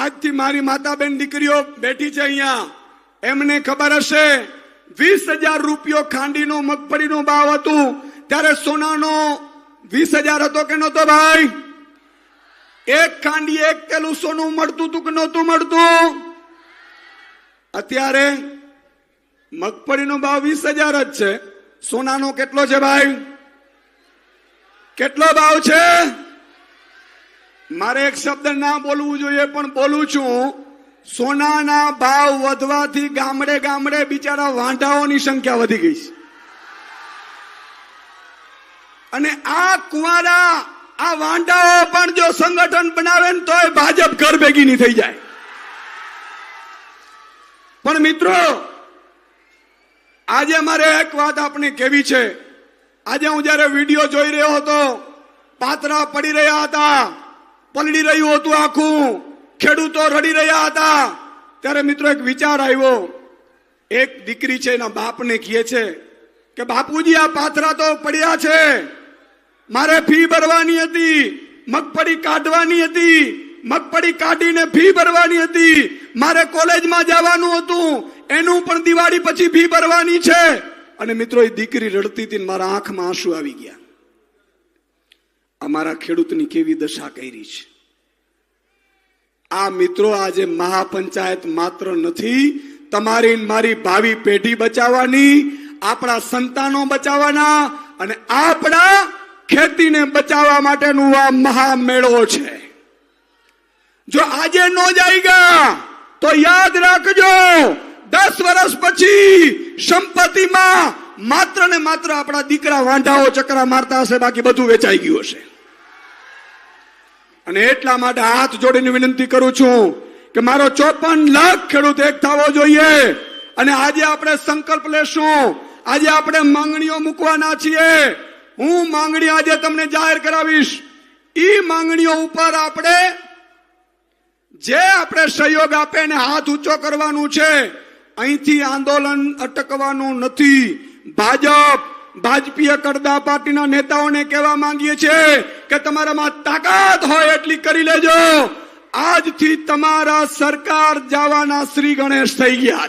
આજથી મારી માતા બેન દીકરીઓ બેઠી છે અહીંયા. એમને ખબર હશે, વીસ હજાર રૂપિયો ખાંડીનો, મગફળીનો ભાવ હતું. ત્યારે સોનાનો વીસ હજાર હતો કે નતો ભાઈ? એક ખાંડી, એક પેલું સોનું મળતું હતું કે નહોતું મળતું? અત્યારે મગફળીનો ભાવ વીસ હજાર જ છે. સોનાનો કેટલો છે ભાઈ? કેટલો ભાવ છે? મારે એક શબ્દ ના બોલવું જોઈએ, પણ બોલું છું. સોનાના ભાવ વધવાથી ગામડે ગામડે બિચારા વાંઢાઓની સંખ્યા વધી ગઈ છે. અને આ કુંવારા, આ વાંઢાઓ પણ જો સંગઠન બનાવે ને તોય ભાજપ ઘર ભેગી નહીં થઈ જાય. પણ મિત્રો, આજે મારે એક વાત આપણે કેવી છે. આજે હું જયારે વીડિયો જોઈ રહ્યો હતો પાત્રા પડી રહ્યા હતા. પલળી રહ્યું હતું આખું. ખેડૂતો રડી રહ્યા હતા. ત્યારે મિત્રો એક વિચાર આવ્યો. એક દીકરી છે એના બાપને કહે છે કે, બાપુજી, આ પાથરા તો પડ્યા છે. મારે ફી ભરવાની હતી. મગફળી કાઢવાની હતી. મગફળી કાઢીને ફી ભરવાની હતી. મારે કોલેજમાં જવાનું હતું. એનું પણ દિવાળી પછી ફી ભરવાની છે. અને મિત્રો, એ દીકરી રડતી હતી મારા આંખમાં આંસુ આવી ગયા. અમારા ખેડૂતની કેવી દશા કરી છે? આ મિત્રો આજે મહાપંચાયત માત્ર નથી, તમારી મારી ભાવિ પેઢી બચાવવાની, આપણા સંતાનો બચાવવાના અને આપણા ખેતીને બચાવવા માટેનું આ મહામેળો છે. જો આજે નો જાયગા તો યાદ રાખજો, દસ વર્ષ પછી સંપત્તિમાં માત્ર ને માત્ર આપણા દીકરા વાંઢાઓ ચકરા મારતા હશે, બાકી બધું વેચાઈ ગયું હશે. અને એટલા માટે હાથ જોડીને વિનંતી કરું છું કે મારો ચોપન લાખ ખેડૂત એક થવો જોઈએ. અને આજે આપણે સંકલ્પ લેશું. આજે આપણે માંગણીઓ મૂકવાના છીએ. હું માંગણી આજે તમને જાહેર કરાવીશ. ઈ માંગણીઓ ઉપર આપણે જે આપણે સહયોગ આપે ને હાથ ઊંચો કરવાનું છે, અહીંથી આંદોલન અટકવાનું નથી. ભાજપ ભાજપીય કરદા પાર્ટીના નેતાઓને કહેવા માંગીએ છીએ કે તમારામાં તાકાત હોય એટલી કરી લેજો. આજથી તમારા સરકાર જવાના શ્રી ગણેશ થઈ ગયા